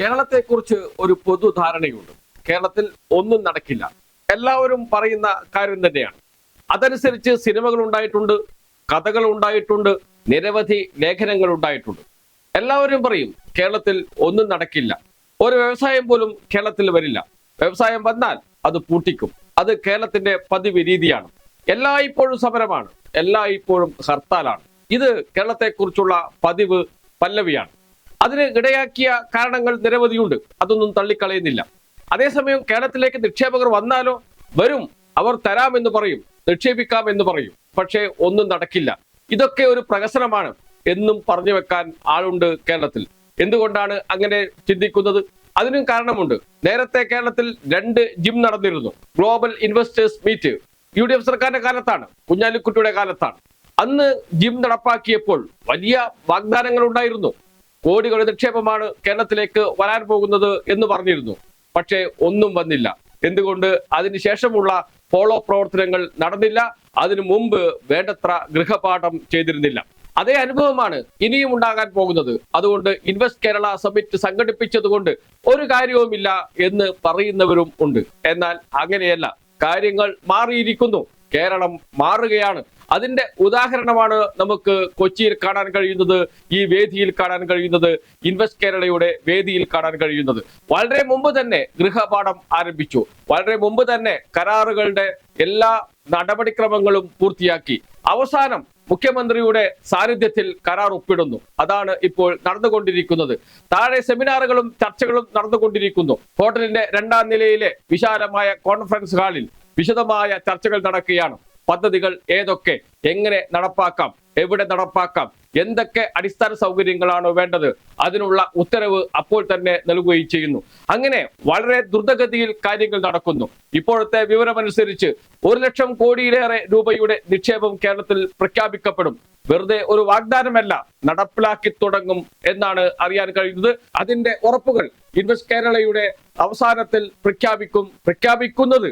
കേരളത്തെക്കുറിച്ച് ഒരു പൊതുധാരണയുണ്ട് കേരളത്തിൽ ഒന്നും നടക്കില്ല. എല്ലാവരും പറയുന്ന കാര്യം തന്നെയാണ്. അതനുസരിച്ച് സിനിമകൾ ഉണ്ടായിട്ടുണ്ട് കഥകൾ ഉണ്ടായിട്ടുണ്ട് നിരവധി ലേഖനങ്ങൾ ഉണ്ടായിട്ടുണ്ട്. എല്ലാവരും പറയും കേരളത്തിൽ ഒന്നും നടക്കില്ല. ഒരു വ്യവസായം പോലും കേരളത്തിൽ വരില്ല. വ്യവസായം വന്നാൽ അത് പൂട്ടിക്കും. അത് കേരളത്തിന്റെ പതിവ് രീതിയാണ്. എല്ലാ ഇപ്പോഴും സമരമാണ്. എല്ലാ ഇപ്പോഴും ഹർത്താലാണ്. ഇത് കേരളത്തെക്കുറിച്ചുള്ള പതിവ് പല്ലവിയാണ്. അതിന് ഇടയാക്കിയ കാരണങ്ങൾ നിരവധിയുണ്ട്. അതൊന്നും തള്ളിക്കളയുന്നില്ല. അതേസമയം കേരളത്തിലേക്ക് നിക്ഷേപകർ വന്നാലോ? വരും. അവർ തരാമെന്ന് പറയും. നിക്ഷേപിക്കാം എന്ന് പറയും. പക്ഷേ ഒന്നും നടക്കില്ല. ഇതൊക്കെ ഒരു പ്രഹസനമാണ് എന്നും പറഞ്ഞു വെക്കാൻ ആളുണ്ട് കേരളത്തിൽ. എന്തുകൊണ്ടാണ് അങ്ങനെ ചിന്തിക്കുന്നത്? അതിനും കാരണമുണ്ട്. നേരത്തെ കേരളത്തിൽ രണ്ട് ജിം നടന്നിരുന്നു. Global investors meet. U D F സർക്കാരിന്റെ കാലത്താണ്. കുഞ്ഞാലിക്കുട്ടിയുടെ കാലത്താണ്. അന്ന് ജിം നടപ്പാക്കിയപ്പോൾ വലിയ വാഗ്ദാനങ്ങൾ ഉണ്ടായിരുന്നു. കോടികളുടെ നിക്ഷേപമാണ് കേരളത്തിലേക്ക് വരാൻ പോകുന്നത് എന്ന് പറഞ്ഞിരുന്നു. പക്ഷേ ഒന്നും വന്നില്ല. എന്തുകൊണ്ട്? അതിനുശേഷമുള്ള ഫോളോ പ്രവർത്തനങ്ങൾ നടന്നില്ല. അതിനു മുമ്പ് വേണ്ടത്ര ഗൃഹപാഠം ചെയ്തിരുന്നില്ല. അതേ അനുഭവമാണ് ഇനിയും ഉണ്ടാകാൻ പോകുന്നത്. അതുകൊണ്ട് ഇൻവെസ്റ്റ് കേരള സമിറ്റ് സംഘടിപ്പിച്ചതുകൊണ്ട് ഒരു കാര്യവുമില്ല എന്ന് പറയുന്നവരും ഉണ്ട്. എന്നാൽ അങ്ങനെയല്ല. കാര്യങ്ങൾ മാറിയിരിക്കുന്നു. കേരളം മാറുകയാണ്. അതിന്റെ ഉദാഹരണമാണ് നമുക്ക് കൊച്ചിയിൽ കാണാൻ കഴിയുന്നത് ഈ വേദിയിൽ കാണാൻ കഴിയുന്നത് ഇൻവെസ്റ്റ് കേരളയുടെ വേദിയിൽ കാണാൻ കഴിയുന്നത്. വളരെ മുമ്പ് തന്നെ ഗൃഹപാഠം ആരംഭിച്ചു. വളരെ മുമ്പ് തന്നെ കരാറുകളുടെ എല്ലാ നടപടിക്രമങ്ങളും പൂർത്തിയാക്കി. അവസാനം മുഖ്യമന്ത്രിയുടെ സാന്നിധ്യത്തിൽ കരാർ ഒപ്പിടുന്നു. അതാണ് ഇപ്പോൾ നടന്നുകൊണ്ടിരിക്കുന്നത്. താഴെ സെമിനാറുകളും ചർച്ചകളും നടന്നുകൊണ്ടിരിക്കുന്നു. ഹോട്ടലിന്റെ രണ്ടാം നിലയിലെ വിശാലമായ കോൺഫറൻസ് ഹാളിൽ വിശദമായ ചർച്ചകൾ നടക്കുകയാണ്. പദ്ധതികൾ ഏതൊക്കെ എങ്ങനെ നടപ്പാക്കാം എവിടെ നടപ്പാക്കാം എന്തൊക്കെ അടിസ്ഥാന സൗകര്യങ്ങളാണ് വേണ്ടത് അതിനുള്ള ഉത്തരവ് അപ്പോൾ തന്നെ നൽകുകയും ചെയ്യുന്നു. അങ്ങനെ വളരെ ദ്രുതഗതിയിൽ കാര്യങ്ങൾ നടക്കുന്നു. ഇപ്പോഴത്തെ വിവരമനുസരിച്ച് ഒരു ലക്ഷം കോടിയിലേറെ രൂപയുടെ നിക്ഷേപം കേരളത്തിൽ പ്രഖ്യാപിക്കപ്പെടും. വെറുതെ ഒരു വാഗ്ദാനമല്ല നടപ്പിലാക്കി തുടങ്ങും എന്നാണ് അറിയാൻ കഴിയുന്നത്. അതിന്റെ ഉറപ്പുകൾ ഇൻവെസ്റ്റ് കേരളയുടെ അവസാനത്തിൽ പ്രഖ്യാപിക്കും പ്രഖ്യാപിക്കുന്നത്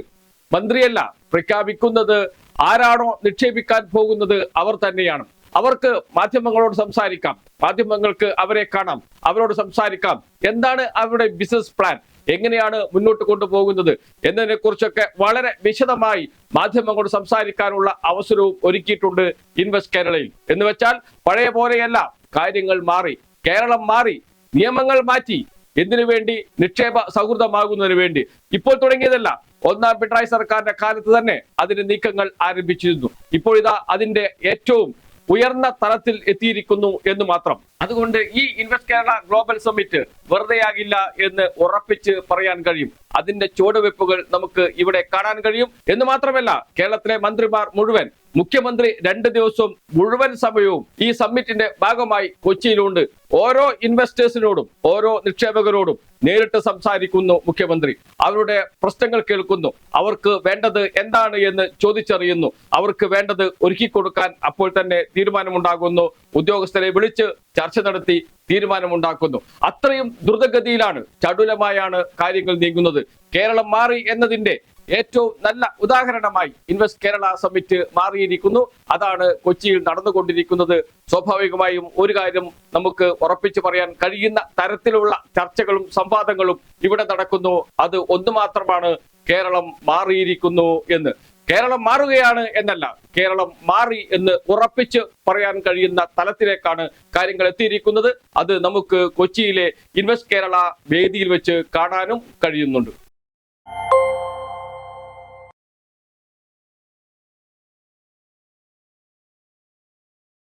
മന്ത്രിയല്ല പ്രഖ്യാപിക്കുന്നത് ആരാണോ നിക്ഷേപിക്കാൻ പോകുന്നത് അവർ തന്നെയാണ്. അവർക്ക് മാധ്യമങ്ങളോട് സംസാരിക്കാം മാധ്യമങ്ങൾക്ക് അവരെ കാണാം അവരോട് സംസാരിക്കാം. എന്താണ് അവരുടെ ബിസിനസ് പ്ലാൻ എങ്ങനെയാണ് മുന്നോട്ട് കൊണ്ടുപോകുന്നത്? എന്നതിനെ കുറിച്ചൊക്കെ വളരെ വിശദമായി മാധ്യമങ്ങളോട് സംസാരിക്കാനുള്ള അവസരവും ഒരുക്കിയിട്ടുണ്ട് ഇൻവെസ്റ്റ് കേരളയിൽ. എന്ന് വെച്ചാൽ പഴയ പോലെയല്ല കാര്യങ്ങൾ മാറി കേരളം മാറി നിയമങ്ങൾ മാറ്റി എന്തിനു വേണ്ടി? നിക്ഷേപ സൗഹൃദമാകുന്നതിന് വേണ്ടി. ഇപ്പോൾ തുടങ്ങിയതല്ല. ഒന്നാം പിണറായി സർക്കാരിന്റെ കാലത്ത് തന്നെ അതിന് നീക്കങ്ങൾ ആരംഭിച്ചിരുന്നു. ഇപ്പോൾ ഇതാ അതിന്റെ ഏറ്റവും ഉയർന്ന തലത്തിൽ എത്തിയിരിക്കുന്നു എന്ന് മാത്രം. അതുകൊണ്ട് ഈ ഇൻവെസ്റ്റ് കേരള ഗ്ലോബൽ സമ്മിറ്റ് വെറുതെയാകില്ല എന്ന് ഉറപ്പിച്ച് പറയാൻ കഴിയും. അതിന്റെ ചുവടുവെപ്പുകൾ നമുക്ക് ഇവിടെ കാണാൻ കഴിയും. എന്ന് മാത്രമല്ല കേരളത്തിലെ മന്ത്രിമാർ മുഴുവൻ മുഖ്യമന്ത്രി രണ്ട് ദിവസവും മുഴുവൻ സമയവും ഈ സമ്മിറ്റിന്റെ ഭാഗമായി കൊച്ചിയിലുണ്ട്. ഓരോ ഇൻവെസ്റ്റേഴ്സിനോടും ഓരോ നിക്ഷേപകരോടും നേരിട്ട് സംസാരിക്കുന്നു മുഖ്യമന്ത്രി. അവരുടെ പ്രശ്നങ്ങൾ കേൾക്കുന്നു. അവർക്ക് വേണ്ടത് എന്താണ് എന്ന് ചോദിച്ചറിയുന്നു. അവർക്ക് വേണ്ടത് ഒരുക്കി കൊടുക്കാൻ അപ്പോൾ തന്നെ തീരുമാനമുണ്ടാകുന്നു. ഉദ്യോഗസ്ഥരെ വിളിച്ച് ചർച്ച നടത്തി തീരുമാനമുണ്ടാക്കുന്നു. അത്രയും ദ്രുതഗതിയിലാണ് ചടുലമായാണ് കാര്യങ്ങൾ നീങ്ങുന്നത്. കേരളം മാറി എന്നതിന്റെ ഏറ്റവും നല്ല ഉദാഹരണമായി ഇൻവെസ്റ്റ് കേരള സമ്മിറ്റ് മാറിയിരിക്കുന്നു. അതാണ് കൊച്ചിയിൽ നടന്നുകൊണ്ടിരിക്കുന്നത്. സ്വാഭാവികമായും ഒരു കാര്യം നമുക്ക് ഉറപ്പിച്ചു പറയാൻ കഴിയുന്ന തരത്തിലുള്ള ചർച്ചകളും സംവാദങ്ങളും ഇവിടെ നടക്കുന്നു. അത് ഒന്നു മാത്രമാണ് കേരളം മാറിയിരിക്കുന്നു എന്ന്. കേരളം മാറുകയാണ് എന്നല്ല കേരളം മാറി എന്ന് ഉറപ്പിച്ച് പറയാൻ കഴിയുന്ന തലത്തിലേക്കാണ് കാര്യങ്ങൾ എത്തിയിരിക്കുന്നത്. അത് നമുക്ക് കൊച്ചിയിലെ ഇൻവെസ്റ്റ് കേരള വേദിയിൽ വെച്ച് കാണാനും കഴിയുന്നുണ്ട്.